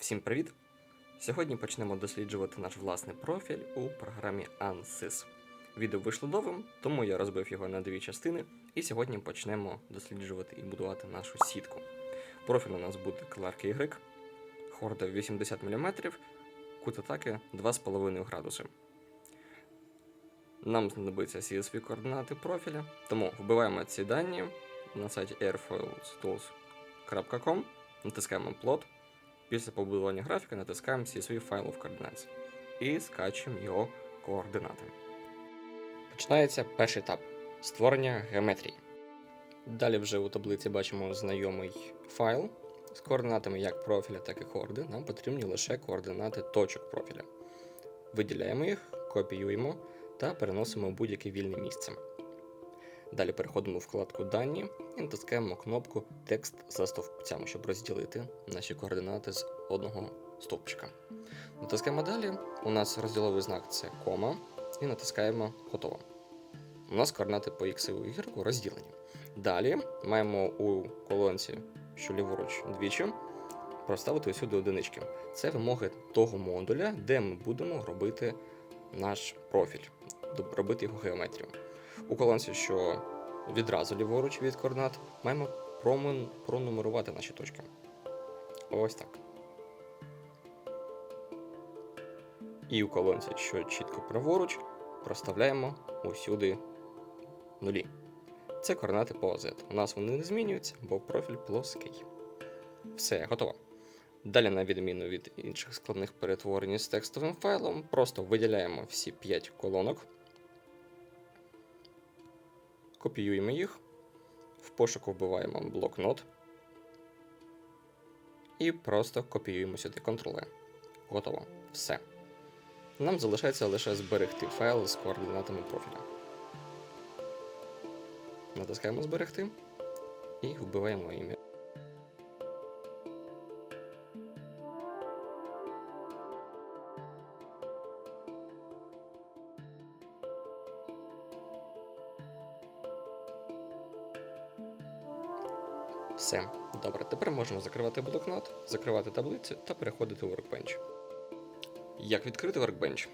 Всім привіт! Сьогодні почнемо досліджувати наш власний профіль у програмі ANSYS. Відео вийшло довгим, тому я розбив його на дві частини, і сьогодні почнемо досліджувати і будувати нашу сітку. Профіль у нас буде Clark Y, хорда 80 мм, кут атаки 2,5 градуси. Нам знадобиться CSV координати профіля, тому вбиваємо ці дані на сайті airfoilstools.com, натискаємо plot, Після побудування графіка натискаємо CSV файл of coordinates і скачуємо його координати. Починається перший етап створення геометрії. Далі вже у таблиці бачимо знайомий файл з координатами як профіля, так і хорди. Нам потрібні лише координати точок профіля. Виділяємо їх, копіюємо та переносимо у будь-яке вільне місце. Далі переходимо в вкладку Дані і натискаємо кнопку Текст за стовпцями, щоб розділити наші координати з одного стовпчика. Натискаємо далі. У нас розділовий знак це кома, і натискаємо Готово. У нас координати по X і Y розділені. Далі маємо у колонці, що ліворуч двічі, проставити усюди одинички. Це вимоги того модуля, де ми будемо робити наш профіль, робити його геометрію. У колонці, що відразу ліворуч від координат, маємо промен- пронумерувати наші точки. Ось так. І у колонці, що чітко праворуч, проставляємо усюди нулі. Це координати по Z. У нас вони не змінюються, бо профіль плоский. Все, готово. Далі, на відміну від інших складних перетворень з текстовим файлом, просто виділяємо всі 5 колонок, копіюємо їх, в пошуку вбиваємо блокнот і просто копіюємо сюди Ctrl-E. Готово. Все. Нам залишається лише зберегти файл з координатами профіля. Натискаємо зберегти і вбиваємо ім'я. Все, добре, тепер можемо закривати блокнот, закривати таблицю та переходити у Workbench. Як відкрити Workbench?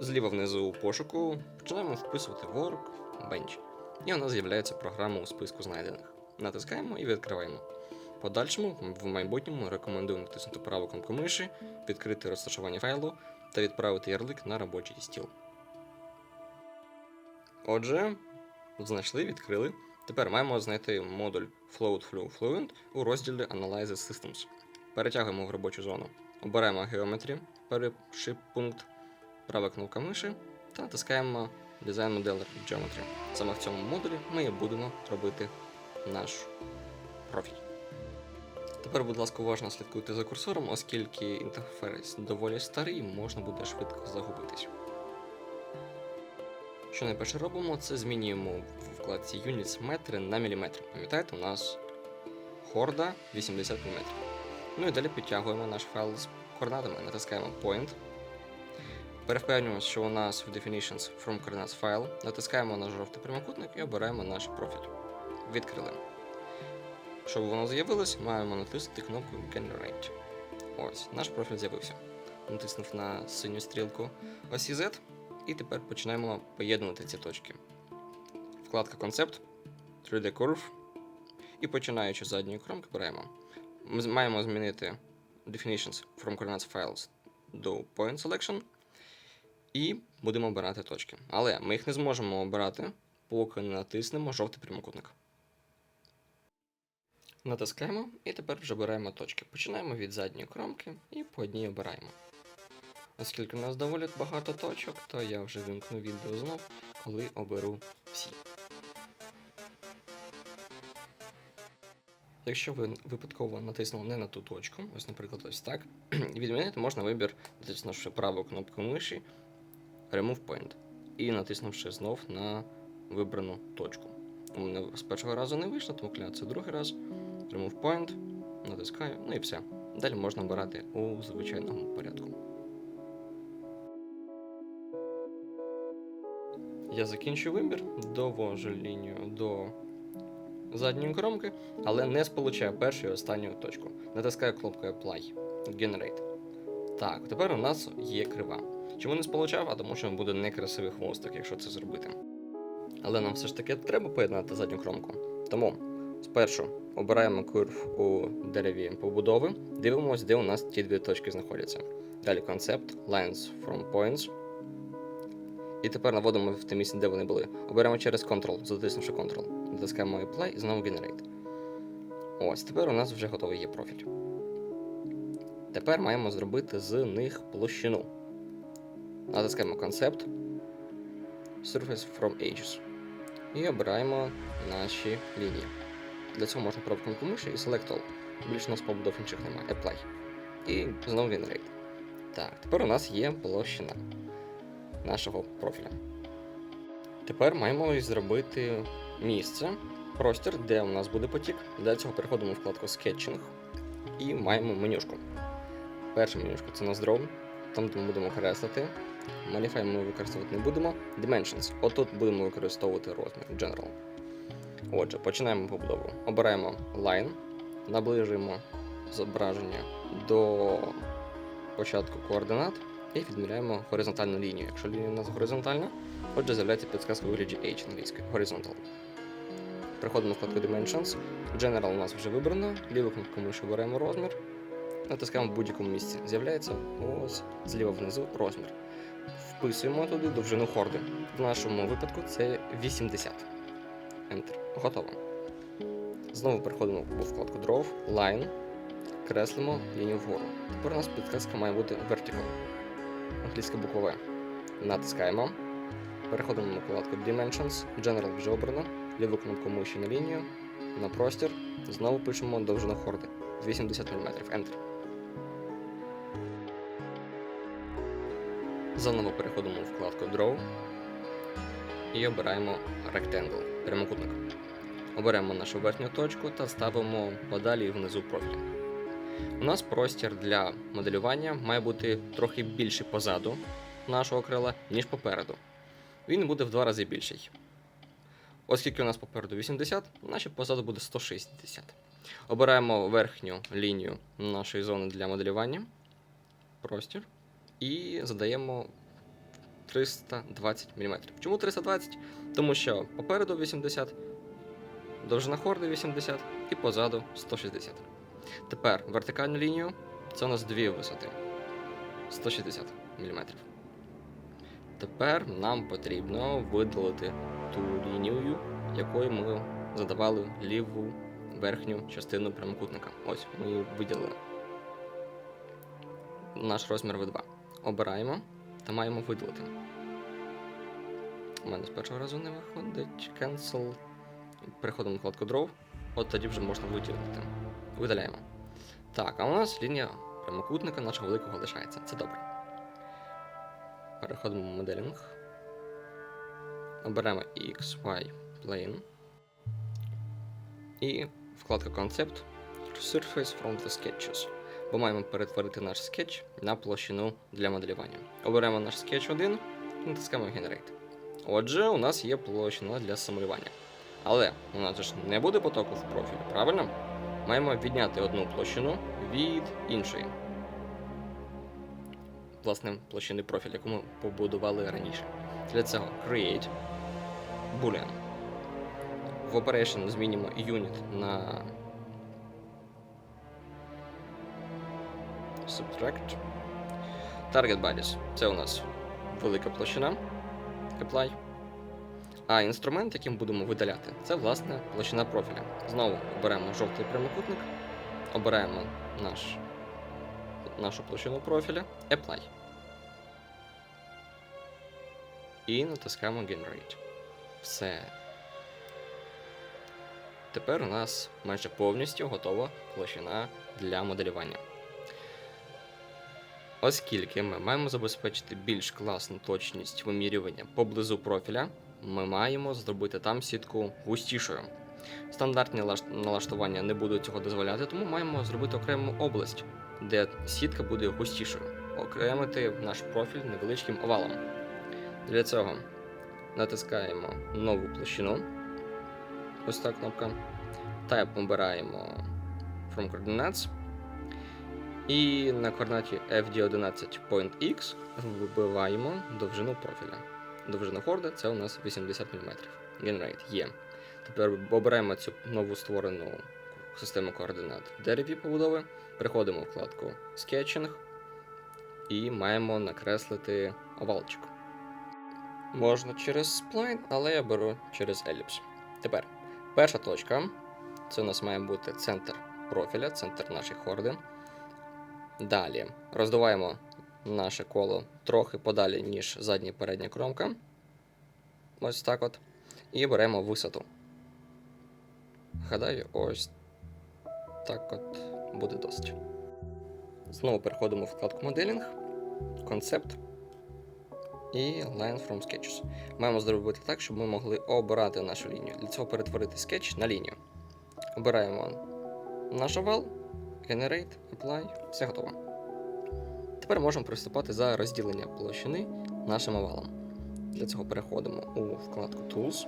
Зліва внизу у пошуку починаємо вписувати Workbench. І у нас з'являється програма у списку знайдених. Натискаємо і відкриваємо. Подальшому в майбутньому рекомендую натиснути праву кнопку миші, відкрити розташування файлу та відправити ярлик на робочий стіл. Отже, знайшли, відкрили. Тепер маємо знайти модуль Float Flu Fluent у розділі Analyze Systems. Перетягуємо в робочу зону. Обираємо Geometry, перший пункт, права кнопка миші та натискаємо Design Modeler Geometry. Саме в цьому модулі ми і будемо робити наш профіль. Тепер, будь ласка, уважно слідкуйте за курсором, оскільки інтерфейс доволі старий, можна буде швидко загубитись. Що найперше робимо, це змінюємо вкладці Units метри на міліметри. Пам'ятаєте, у нас хорда 80 мм. Ну і далі підтягуємо наш файл з координатами, натискаємо Point. Перевпевнюємося, що у нас в Definitions from Coordinates файл, натискаємо на жовтий прямокутник і обираємо наш профіль. Відкрили. Щоб воно з'явилось, маємо натиснути кнопку Generate. Ось, наш профіль з'явився. Натиснув на синю стрілку осі Z, і тепер починаємо поєднувати ці точки. Вкладка Концепт, 3D Curve. І починаючи з задньої кромки, беремо. Ми маємо змінити Definitions from Coordinates Files до Point Selection. І будемо обирати точки. Але ми їх не зможемо обирати, поки не натиснемо жовтий прямокутник. Натискаємо і тепер вже обираємо точки. Починаємо від задньої кромки і по одній обираємо. Оскільки у нас доволі багато точок, то я вже вимкну відео знов, коли оберу всі. Якщо ви випадково натиснули не на ту точку, ось, наприклад, ось так, відмінити можна вибір, натиснувши праву кнопку миші Remove Point і натиснувши знов на вибрану точку. У мене з першого разу не вийшло, тому кля це другий раз. Remove Point, натискаю, ну і все. Далі можна обирати у звичайному порядку. Я закінчу вибір, довожу лінію до задньої кромки, але не сполучаю першу і останню точку. Натискаю кнопку Apply. Generate. Так, тепер у нас є крива. Чому не сполучав? А тому що буде некрасивий хвостик, якщо це зробити. Але нам все ж таки треба поєднати задню кромку. Тому спершу обираємо курв у дереві побудови, дивимося, де у нас ті дві точки знаходяться. Далі концепт, lines from points. І тепер наводимо в те місце, де вони були. Оберемо через Ctrl, затиснувши Ctrl. Натискаємо Apply і знову Generate. Ось, тепер у нас вже готовий є профіль. Тепер маємо зробити з них площину. Натискаємо Concept, Surface from Edges. І обираємо наші лінії. Для цього можна кнопкою миші і Select All. Більше у нас побудов інших немає. Apply. І знову Generate. Так, тепер у нас є площина нашого профіля. Тепер маємо зробити місце, простір, де у нас буде потік. Для цього переходимо в вкладку Sketching і маємо менюшку. Перша менюшка це у нас там де ми будемо креслити. Modify ми використовувати не будемо. Dimensions. Отут будемо використовувати розмір General. Отже, починаємо побудову. Обираємо Line, наближуємо зображення до початку координат і відміряємо горизонтальну лінію. Якщо лінія у нас горизонтальна, отже, з'являється підсказка у вигляді H англійською Horizontal. Переходимо в вкладку Dimensions. General у нас вже вибрано, ліву кнопку миші обираємо розмір. Натискаємо в будь-якому місці. З'являється ось зліва внизу розмір. Вписуємо туди довжину хорди. В нашому випадку це 80. Enter. Готово. Знову переходимо у вкладку Draw, Line, креслимо лінію вгору. Тепер у нас підказка має бути Vertical. Англійська буква V. Натискаємо. Переходимо на вкладку Dimensions. General вже обрано. Ліву кнопку миші на лінію. На простір. Знову пишемо довжину хорди. 80 мм. Enter. Заново переходимо у вкладку Draw і обираємо Rectangle, прямокутник. Оберемо нашу верхню точку та ставимо подалі внизу профіль. У нас простір для моделювання має бути трохи більший позаду нашого крила, ніж попереду. Він буде в два рази більший. Оскільки у нас попереду 80, значить позаду буде 160. Обираємо верхню лінію нашої зони для моделювання. Простір. І задаємо 320 мм. Чому 320? Тому що попереду 80, довжина хорди 80 і позаду 160. Тепер вертикальну лінію це у нас дві висоти 160 мм. Тепер нам потрібно видалити ту лінію, якою ми задавали ліву верхню частину прямокутника. Ось ми її виділили. Наш розмір V2. Обираємо та маємо видалити. У мене з першого разу не виходить. Cancel. Переходимо на вкладку Draw. От тоді вже можна виділити. Видаляємо. Так, а у нас лінія прямокутника нашого великого лишається. Це добре. Переходимо в моделінг. Оберемо XY Plane. І вкладка Concept Surface from the Sketches. Бо маємо перетворити наш скетч на площину для моделювання. Оберемо наш скетч 1 і натискаємо Generate. Отже, у нас є площина для самолювання. Але у нас ж не буде потоку в профілі, правильно? Маємо відняти одну площину від іншої. Власне, площини профілю, яку ми побудували раніше. Для цього create boolean. В operation змінимо unit на subtract. Target bodies це у нас велика площина. Apply. А інструмент, яким будемо видаляти, це власне площина профіля. Знову оберемо жовтий прямокутник, обираємо наш, нашу площину профіля, Apply. І натискаємо Generate. Все. Тепер у нас майже повністю готова площина для моделювання. Оскільки ми маємо забезпечити більш класну точність вимірювання поблизу профіля, ми маємо зробити там сітку густішою. Стандартні налаштування не будуть цього дозволяти, тому маємо зробити окрему область, де сітка буде густішою, окремити наш профіль невеличким овалом. Для цього натискаємо нову площину. Ось так кнопка. Type обираємо From Coordinates. І на координаті FD11.x вибиваємо довжину профіля. Довжина хорди це у нас 80 мм. Generate є. Тепер обираємо цю нову створену систему координат в дереві побудови. Переходимо в вкладку Sketching і маємо накреслити овалчик. Можна через сплайн, але я беру через еліпс. Тепер перша точка. Це у нас має бути центр профіля, центр нашої хорди. Далі роздуваємо наше коло трохи подалі, ніж задня і передня кромка. Ось так от. І беремо висоту. Гадаю, ось так от буде досить. Знову переходимо в вкладку моделінг, концепт і Line from Sketches. Маємо зробити так, щоб ми могли обирати нашу лінію. Для цього перетворити скетч на лінію. Обираємо наш овал, Generate, Apply, все готово. Тепер можемо приступати за розділення площини нашим овалом. Для цього переходимо у вкладку Tools,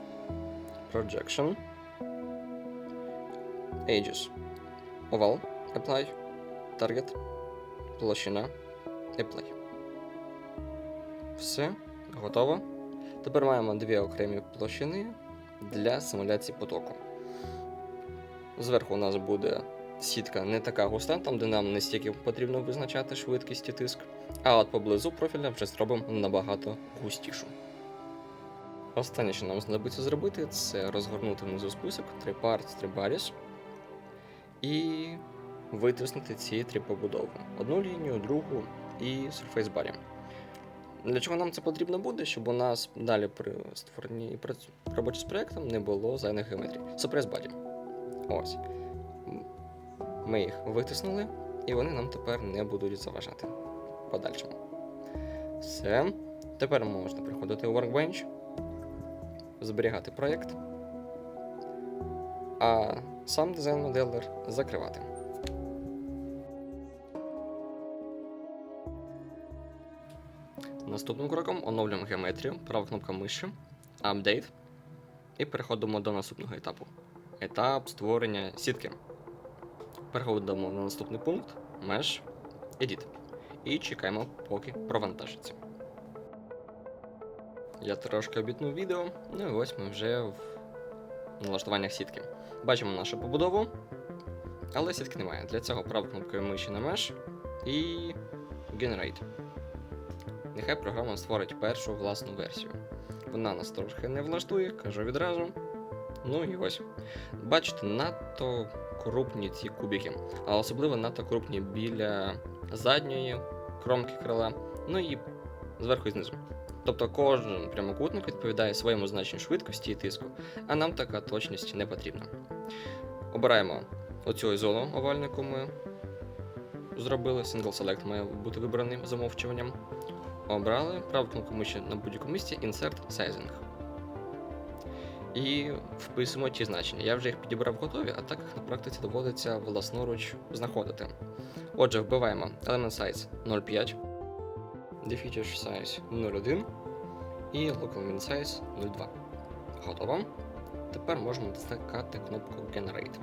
Projection, Ages, Oval, Apply, Target, площина, Apply. Все, готово. Тепер маємо дві окремі площини для симуляції потоку. Зверху у нас буде сітка не така густа, там де нам не стільки потрібно визначати швидкість і тиск, а от поблизу профіля вже зробимо набагато густішу. Останнє, що нам знадобиться зробити, це розгорнути внизу список 3 parts, 3 bodies і витиснути ці три побудови: одну лінію, другу і Surface Body. Для чого нам це потрібно буде, щоб у нас далі при створенні роботі з проєктом не було зайних геометрій. Suppress Body. Ось. Ми їх витиснули, і вони нам тепер не будуть заважати подальшому. Все. Тепер можна приходити у Workbench, зберігати проєкт, а сам дизайн моделер закривати. Наступним кроком оновлюємо геометрію, права кнопка миші, Update. І переходимо до наступного етапу. Етап створення сітки. Переходимо на наступний пункт Mesh, Edit. І чекаємо, поки провантажиться. Я трошки обітнув відео, ну і ось ми вже в налаштуваннях сітки. Бачимо нашу побудову, але сітки немає. Для цього правою кнопкою миші на Mesh і Generate. Нехай програма створить першу власну версію. Вона нас трошки не влаштує, кажу відразу. Ну і ось. Бачите, надто крупні ці кубики, а особливо надто крупні біля задньої кромки крила, ну і зверху і знизу. Тобто кожен прямокутник відповідає своєму значенню швидкості і тиску, а нам така точність не потрібна. Обираємо оцю зону овальну, яку ми зробили. Single Select має бути вибраний замовчуванням. Обрали праву кнопку миші на будь-якому місці Insert Sizing. І вписуємо ті значення. Я вже їх підібрав готові, а так їх на практиці доводиться власноруч знаходити. Отже, вбиваємо Element Size 0,5, Defeature Size 0,1 і Local Min Size 0,2. Готово. Тепер можемо натискати кнопку Generate.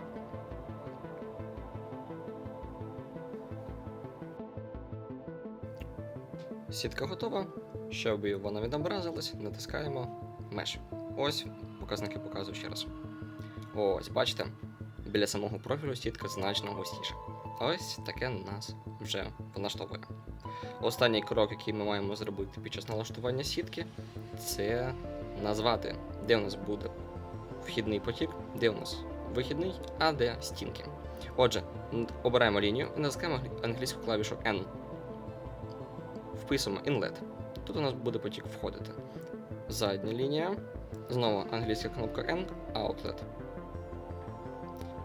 Сітка готова. Щоб вона відобразилась, натискаємо Mesh. Ось показники показую ще раз. Ось, бачите, біля самого профілю сітка значно густіша. Ось таке нас вже влаштовує. Останній крок, який ми маємо зробити під час налаштування сітки, це назвати, де у нас буде вхідний потік, де у нас вихідний, а де стінки. Отже, обираємо лінію і натискаємо англійську клавішу N. Вписуємо inlet. Тут у нас буде потік входити. Задня лінія. Знову англійська кнопка N, Outlet.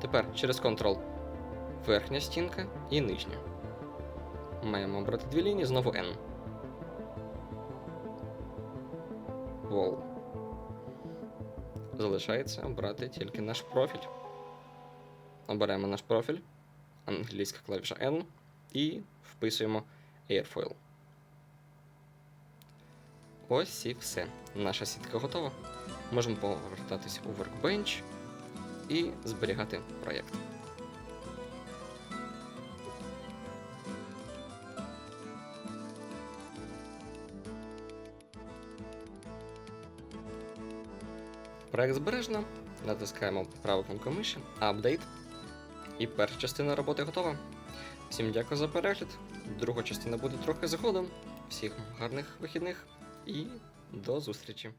Тепер через Ctrl верхня стінка і нижня. Маємо обрати дві лінії, знову N. Wall. Залишається обрати тільки наш профіль. Обираємо наш профіль, англійська клавіша N і вписуємо Airfoil. Ось і все. Наша сітка готова. Можемо повертатися у Workbench і зберігати проєкт. Проект збережено, натискаємо праву кнопку миші, Update. І перша частина роботи готова. Всім дякую за перегляд. Друга частина буде трохи згодом. Всіх гарних вихідних і до зустрічі!